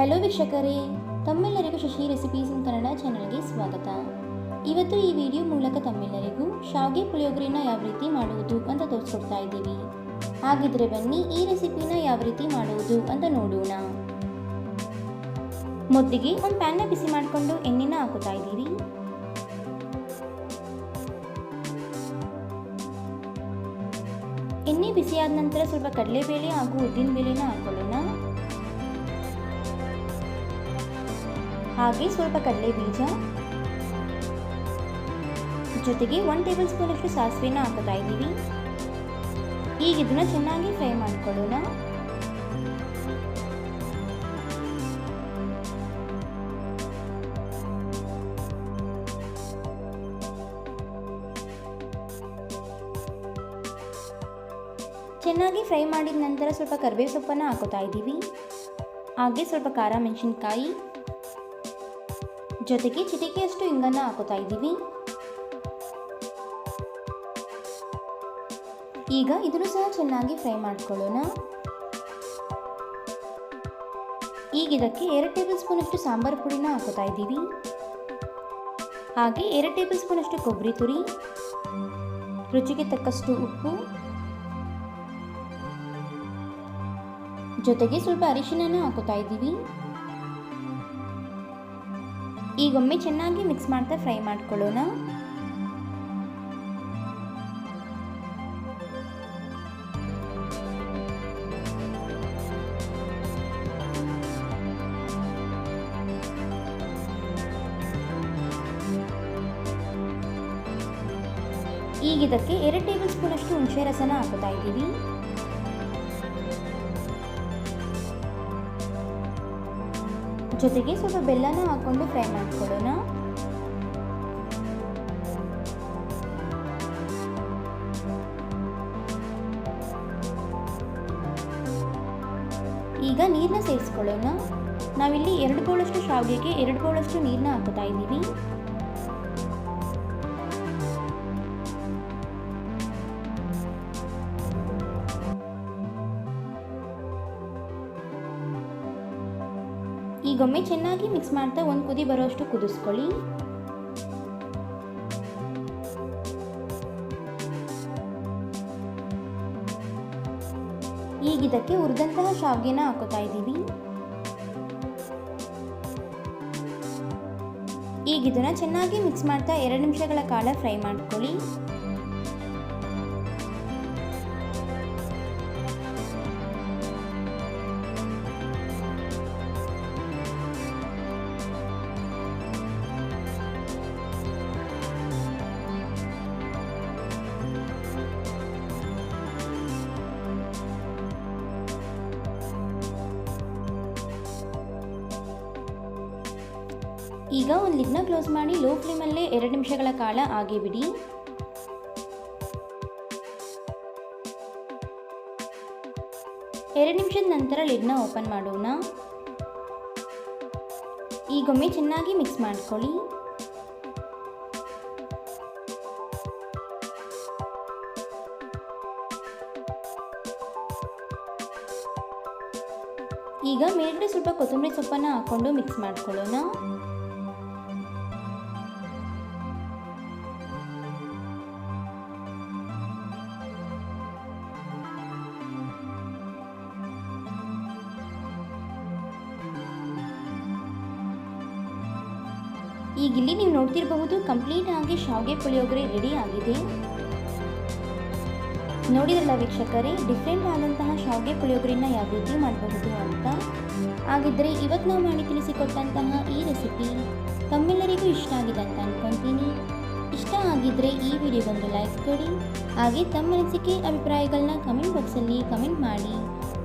Hello ವೀಕ್ಷಕರೇ, ತಮ್ಮೆಲ್ಲರಿಗೂ Shashi recipes ಇನ್ ಕನ್ನಡ ಚಾನಲ್ಗೆ ಸ್ವಾಗತ. ಇವತ್ತು ಈ ವಿಡಿಯೋ ಮೂಲಕ ತಮ್ಮೆಲ್ಲರಿಗೂ ಶಾವಿಗೆ ಪುಳಿಯೋಗರೆನ ಯಾವ ರೀತಿ ಮಾಡುವುದು ಅಂತ ತೋರಿಸ್ಕೊಡ್ತಾ ಇದ್ದೀವಿ. ಹಾಗಿದ್ರೆ ಬನ್ನಿ ಈ ರೆಸಿಪಿನ ಯಾವ ರೀತಿ ಮಾಡುವುದು ಅಂತ ನೋಡೋಣ. ಮೊದಲಿಗೆ ಒಂದು ಪ್ಯಾನ್ನ ಬಿಸಿ ಮಾಡಿಕೊಂಡು ಎಣ್ಣೆನ ಹಾಕುತ್ತಾ ಇದ್ದೀವಿ. ಎಣ್ಣೆ ಬಿಸಿಯಾದ ನಂತರ ಸ್ವಲ್ಪ ಕಡಲೆಬೇಳೆ ಹಾಗೂ ಉದ್ದಿನ ಬೇಳೆನ ಹಾಕೊಳ್ಳೋಣ. ಹಾಗೆ ಸ್ವಲ್ಪ ಕಡಲೆ ಬೀಜ. ಜೊತೆಗೆ ಒನ್ ಟೇಬಲ್ ಸ್ಪೂನ್ ಅಷ್ಟು ಸಾಸಿವೆನ ಹಾಕೋತಾ ಇದ್ದೀವಿ. ಈಗ ಇದನ್ನ ಚೆನ್ನಾಗಿ ಫ್ರೈ ಮಾಡ್ಕೊಳ್ಳೋಣ. ಚೆನ್ನಾಗಿ ಫ್ರೈ ಮಾಡಿದ ನಂತರ ಸ್ವಲ್ಪ ಕರಿಬೇವು ಸೊಪ್ಪನ್ನು ಹಾಕೋತಾ ಇದ್ದೀವಿ. ಹಾಗೆ ಸ್ವಲ್ಪ ಖಾರ ಮೆಣಸಿನ್ಕಾಯಿ. ಜೊತೆಗೆ ಚಿಟಿಕೆಯಷ್ಟು ಹಿಂಗನ್ನು ಹಾಕೋತಾ ಇದ್ದೀವಿ. ಈಗ ಇದನ್ನು ಸಹ ಚೆನ್ನಾಗಿ ಫ್ರೈ ಮಾಡ್ಕೊಳ್ಳೋಣ. ಈಗ ಇದಕ್ಕೆ ಎರಡು ಟೇಬಲ್ ಸ್ಪೂನ್ ಅಷ್ಟು ಸಾಂಬಾರು ಪುಡಿನ ಹಾಕೋತಾ ಇದ್ದೀವಿ. ಹಾಗೆ ಎರಡು ಟೇಬಲ್ ಸ್ಪೂನ್ ಅಷ್ಟು ಕೊಬ್ಬರಿ ತುರಿ, ರುಚಿಗೆ ತಕ್ಕಷ್ಟು ಉಪ್ಪು, ಜೊತೆಗೆ ಸ್ವಲ್ಪ ಅರಿಶಿನ ಹಾಕೋತಾ ಇದ್ದೀವಿ. ಈಗೊಮ್ಮೆ ಚೆನ್ನಾಗಿ ಮಿಕ್ಸ್ ಮಾಡ್ತಾ ಫ್ರೈ ಮಾಡ್ಕೊಳ್ಳೋಣ. ಈಗ ಇದಕ್ಕೆ ಎರಡು ಟೇಬಲ್ ಸ್ಪೂನ್ ಅಷ್ಟು ಹುಣಸೆ ರಸನ ಹಾಕೋತಾ ಇದ್ದೀವಿ. ಜೊತೆಗೆ ಸ್ವಲ್ಪ ಬೆಲ್ಲನ ಹಾಕೊಂಡು ಫ್ರೈ ಮಾಡ್ಕೊಳ್ಳೋಣ. ಈಗ ನೀರನ್ನ ಸೇರಿಸ್ಕೊಳ್ಳೋಣ. ನಾವಿಲ್ಲಿ ಎರಡು ಬೌಳಷ್ಟು ಶಾವಿಗೆಗೆ ಎರಡು ಬೌಳಷ್ಟು ನೀರನ್ನ ಹಾಕೋತಾ ಇದ್ದೀವಿ. ಈಗೊಮ್ಮೆ ಚೆನ್ನಾಗಿ ಮಿಕ್ಸ್ ಮಾಡ್ತಾ ಒಂದು ಕುದಿ ಬರೋಷ್ಟು ಕುದಿಸ್ಕೊಳ್ಳಿ. ಈಗ ಇದಕ್ಕೆ ಹುರಿದಂತಹ ಶಾವಿಗೆನ ಹಾಕೋತಾ ಇದ್ದೀವಿ. ಈಗ ಇದನ್ನು ಚೆನ್ನಾಗಿ ಮಿಕ್ಸ್ ಮಾಡ್ತಾ ಎರಡು ನಿಮಿಷಗಳ ಕಾಲ ಫ್ರೈ ಮಾಡ್ಕೊಳ್ಳಿ. ಈಗ ಒಂದು ಲಿಡ್ನ ಕ್ಲೋಸ್ ಮಾಡಿ ಲೋ ಫ್ಲೇಮಲ್ಲೇ ಎರಡು ನಿಮಿಷಗಳ ಕಾಲ ಹಾಗೆ ಬಿಡಿ. ಎರಡು ನಿಮಿಷದ ನಂತರ ಲಿಡ್ನ ಓಪನ್ ಮಾಡೋಣ. ಈಗೊಮ್ಮೆ ಚೆನ್ನಾಗಿ ಮಿಕ್ಸ್ ಮಾಡ್ಕೊಳ್ಳಿ. ಈಗ ಮೇಲ್ಗಡೆ ಸ್ವಲ್ಪ ಕೊತ್ತಂಬರಿ ಸೊಪ್ಪನ್ನು ಹಾಕ್ಕೊಂಡು ಮಿಕ್ಸ್ ಮಾಡ್ಕೊಳ್ಳೋಣ. ಈಗ ಇಲ್ಲಿ ನೀವು ನೋಡ್ತಿರಬಹುದು ಕಂಪ್ಲೀಟ್ ಆಗಿ ಶಾವಿಗೆ ಪುಳಿಯೋಗರೆ ರೆಡಿ ಆಗಿದೆ. ನೋಡಿದ್ರಲ್ಲ ವೀಕ್ಷಕರೇ ಡಿಫ್ರೆಂಟ್ ಆದಂತಹ ಶಾವಿಗೆ ಪುಳಿಯೋಗರೆನ ಯಾವ ರೀತಿ ಮಾಡಬಹುದು ಅಂತ? ಹಾಗಿದ್ದರೆ ಇವತ್ತು ನಾವು ಮಾಡಿ ತಿಳಿಸಿಕೊಟ್ಟಂತಹ ಈ ರೆಸಿಪಿ ತಮ್ಮೆಲ್ಲರಿಗೂ ಇಷ್ಟ ಆಗಿದೆ ಅಂತ ಅನ್ಕೊಂತೀನಿ. ಇಷ್ಟ ಆಗಿದ್ದರೆ ಈ ವಿಡಿಯೋಗೊಂದು ಲೈಕ್ ಕೊಡಿ. ಹಾಗೆ ತಮ್ಮ ಅನಿಸಿಕೆ ಅಭಿಪ್ರಾಯಗಳನ್ನ ಕಮೆಂಟ್ ಬಾಕ್ಸಲ್ಲಿ ಕಮೆಂಟ್ ಮಾಡಿ.